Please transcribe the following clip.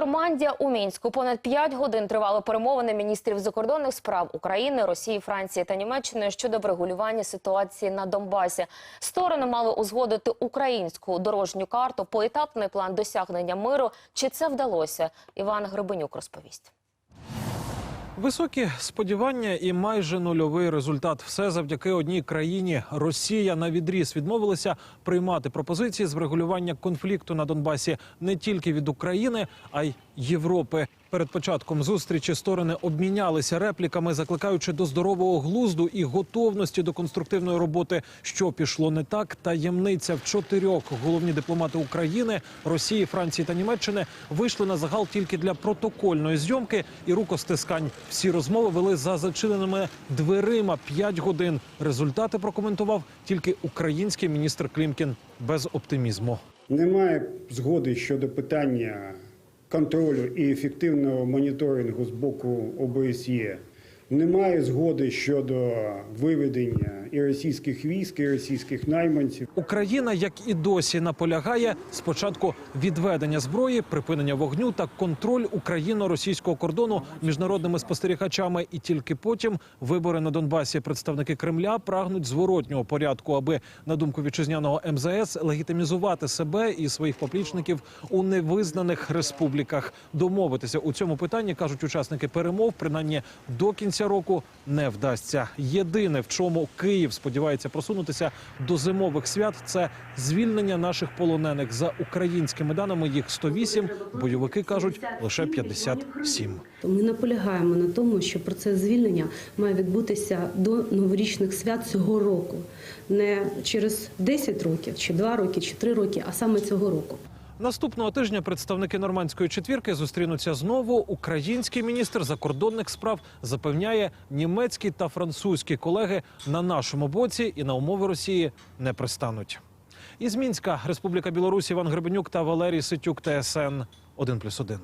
Нормандія у мінську понад 5 годин тривали перемовини міністрів закордонних справ України, Росії, Франції та Німеччини щодо врегулювання ситуації на Донбасі. Сторони мали узгодити українську дорожню карту, поетапний план досягнення миру. Чи це вдалося? Іван Гребенюк розповість. Високі сподівання і майже нульовий результат. Все завдяки одній країні. Росія на відріз відмовилася приймати пропозиції з врегулювання конфлікту на Донбасі не тільки від України, а й Європи. Перед початком зустрічі сторони обмінялися репліками, закликаючи до здорового глузду і готовності до конструктивної роботи. Що пішло не так? Таємниця в чотирьох головні дипломати України, Росії, Франції та Німеччини вийшли на загал тільки для протокольної зйомки і рукостискань. Всі розмови вели за зачиненими дверима п'ять годин. Результати прокоментував тільки український міністр Клімкін без оптимізму. Немає згоди щодо питання контролю і ефективного моніторингу з боку ОБСЄ. Немає згоди щодо виведення і російських військ, і російських найманців. Україна, як і досі, наполягає спочатку відведення зброї, припинення вогню та контроль україно-російського кордону міжнародними спостерігачами, і тільки потім вибори на Донбасі. Представники Кремля прагнуть зворотнього порядку, аби на думку вітчизняного МЗС легітимізувати себе і своїх поплічників у невизнаних республіках. Домовитися у цьому питанні кажуть учасники перемов, принаймні до кінця року не вдасться. Єдине, в чому Київ сподівається просунутися до зимових свят, це звільнення наших полонених за українськими даними. Їх 108, бойовики кажуть лише 57. Ми наполягаємо на тому, що процес звільнення має відбутися до новорічних свят цього року, не через 10 років, чи 2 роки, чи 3 роки, а саме цього року. Наступного тижня представники нормандської четвірки зустрінуться знову. Український міністр закордонних справ запевняє, німецькі та французькі колеги на нашому боці і на умови Росії не пристануть. Із Мінська Республіка Білорусь Іван Гребенюк та Валерій Ситюк ТСН 1+,1.